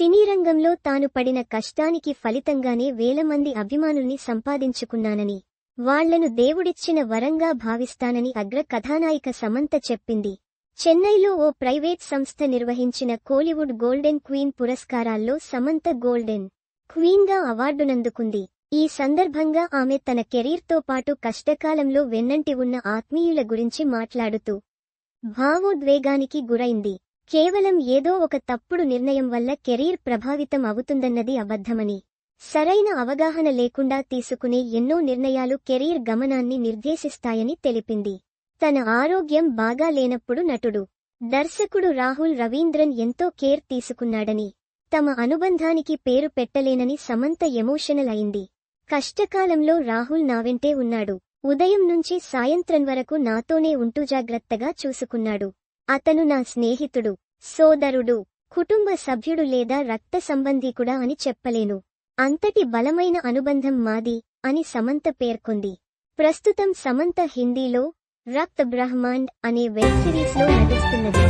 సినీ రంగంలో తాను పడిన కష్టానికి ఫలితంగానే వేల మంది అభిమానుల్ని సంపాదించుకున్నానని వాళ్ళను దేవుడిచ్చిన వరంగా భావిస్తానని అగ్ర కథానాయిక సమంత చెప్పింది. చెన్నైలో ఓ ప్రైవేట్ సంస్థ నిర్వహించిన కోలీవుడ్ గోల్డెన్ క్వీన్ పురస్కారాల్లో సమంత గోల్డెన్ క్వీన్గా అవార్డునందుకుంది. ఈ సందర్భంగా ఆమె తన కెరీర్తో పాటు కష్టకాలంలో వెన్నంటి ఉన్న ఆత్మీయుల గురించి మాట్లాడుతూ భావోద్వేగానికి గురైంది. కేవలం ఏదో ఒక తప్పుడు నిర్ణయం వల్ల కెరీర్ ప్రభావితం అవుతుందన్నది అబద్ధమని. సరైన అవగాహన లేకుండా తీసుకునే ఎన్నో నిర్ణయాలు కెరీర్ గమనాన్ని నిర్దేశిస్తాయని తెలిపింది. తన ఆరోగ్యం బాగా లేనప్పుడు నటుడు. దర్శకుడు రాహుల్ రవీంద్రన్ ఎంతో కేర్ తీసుకున్నాడని. తమ అనుబంధానికి పేరు పెట్టలేనని సమంత ఎమోషనల్ అయింది. కష్టకాలంలో రాహుల్ నావెంటే ఉన్నాడు. ఉదయం నుంచి సాయంత్రం వరకు నాతోనే ఉంటూ జాగ్రత్తగా చూసుకున్నాడు. అతను నా స్నేహితుడు సోదరుడు కుటుంబ సభ్యుడు లేదా రక్త సంబంధీకుడా అని చెప్పలేను. అంతటి బలమైన అనుబంధం మాది అని సమంత పేర్కొంది. ప్రస్తుతం సమంత హిందీలో రక్త్ బ్రహ్మాండ్ అనే వెబ్ సిరీస్లో నటిస్తున్నది.